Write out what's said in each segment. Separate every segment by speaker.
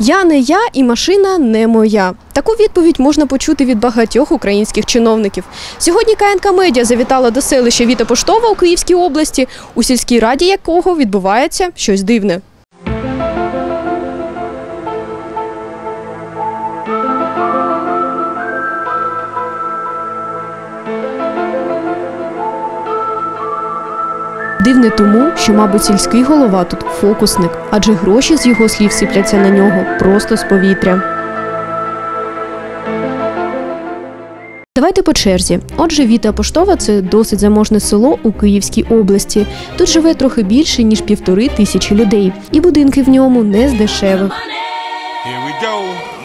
Speaker 1: Я не я і машина не моя. Таку відповідь можна почути від багатьох українських чиновників. Сьогодні КНК Медіа завітала до селища Віта Поштова у Київській області, у сільській раді якого відбувається щось дивне. Дивне тому, що, мабуть, сільський голова тут фокусник, адже гроші з його слів сипляться на нього просто з повітря. Давайте по черзі. Отже, Віта Поштова це досить заможне село у Київській області. Тут живе трохи більше ніж півтори тисячі людей, і будинки в ньому не з дешевих.
Speaker 2: Here we go.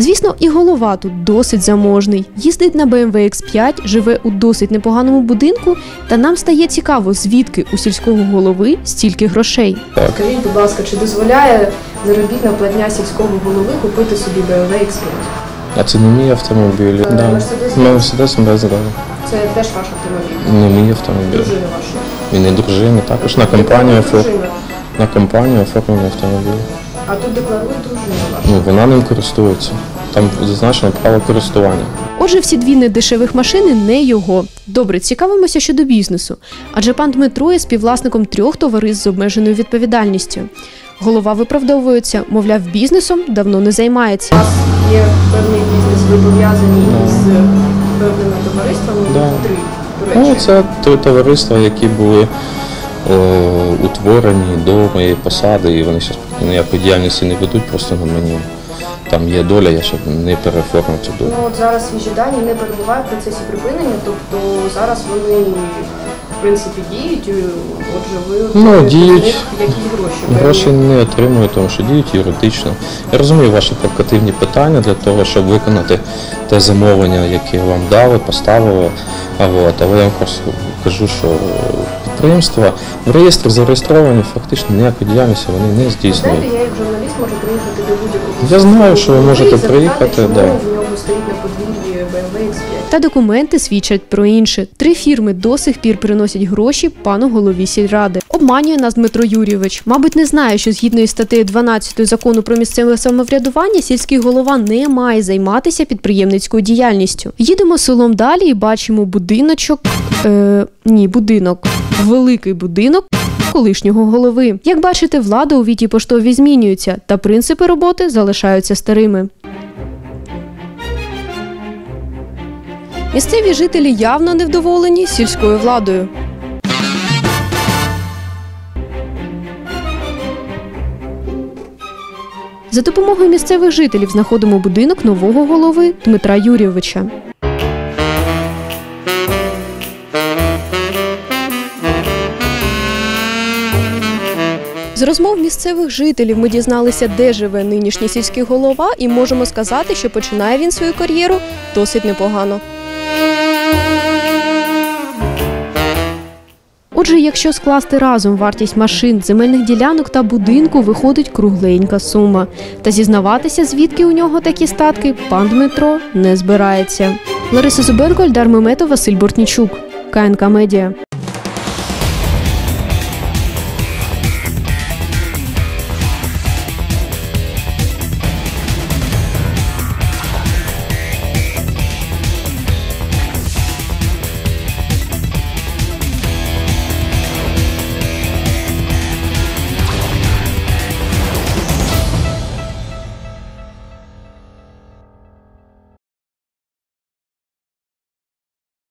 Speaker 1: Звісно, і голова тут досить заможний. Їздить на BMW X5, живе у досить непоганому будинку, та нам стає цікаво, звідки у сільського голови стільки грошей. Скажіть, будь ласка, чи дозволяє заробітна платня сільського голови купити собі BMW X5?
Speaker 3: А це не мій автомобіль. Да.
Speaker 1: Мерседес?
Speaker 3: Мерседес без да.
Speaker 1: Це теж ваш автомобіль.
Speaker 3: Не мій автомобіль.
Speaker 1: Дружини вашої.
Speaker 3: Він не дружини, також на компанію офор...
Speaker 1: Дружина.
Speaker 3: на компанію оформлений автомобіль.
Speaker 1: А тут декларує дружина.
Speaker 3: Ну, вона ним користується. Там зазначено право користування.
Speaker 1: Отже, всі дві недешевих машини не його. Добре, цікавимося щодо бізнесу. Адже пан Дмитро є співвласником трьох товариств з обмеженою відповідальністю. Голова виправдовується, мовляв, бізнесом давно не займається. У вас є певний бізнес, ви пов'язані з певними товариствами
Speaker 3: Да.
Speaker 1: три,
Speaker 3: Ну, це три товариства, які були о, утворені до моєї посади, і вони зараз ніякої діяльності не ведуть, просто на мені. Там є доля, я ще не переоформив цю долю.
Speaker 1: Ну от зараз свіжі дані не перебувають в процесі припинення, тобто зараз вони в принципі діють. Отже, ви
Speaker 3: Ну, діють.
Speaker 1: якісь гроші.
Speaker 3: Гроші не отримую, тому що діють юридично. Я розумію ваші провокативні питання для того, щоб виконати те замовлення, яке вам дали, поставили. А от, але я вам просто кажу, що підприємства в реєстрі зареєстровані, фактично ніякої дійсності вони не здійснюють.
Speaker 1: Знаєте, я як журналіст можу приїхати до будь-якого.
Speaker 3: Я знаю, що ви можете приїхати, да.
Speaker 1: в нього стоїть на подвір'ї BMW X5. Та документи свідчать про інше. Три фірми до сих пір приносять гроші пану голові сільради. Обманює нас Дмитро Юрійович. Мабуть, не знає, що згідно із статтею 12 закону про місцеве самоврядування сільський голова не має займатися підприємницькою діяльністю. Їдемо селом далі і бачимо будиночок. Е, ні, будинок. Великий будинок колишнього голови. Як бачите, влада у Віті Поштовій змінюється, та принципи роботи залишаються старими. Місцеві жителі явно невдоволені сільською владою. За допомогою місцевих жителів знаходимо будинок нового голови Дмитра Юрійовича. З розмов місцевих жителів ми дізналися, де живе нинішній сільський голова, і можемо сказати, що починає він свою кар'єру досить непогано. Отже, якщо скласти разом вартість машин, земельних ділянок та будинку, виходить кругленька сума. Та зізнаватися, звідки у нього такі статки, пан Дмитро не збирається. Лариса Зубенко, Ельдар Меметов, Василь Бортнічук. КНК Медіа.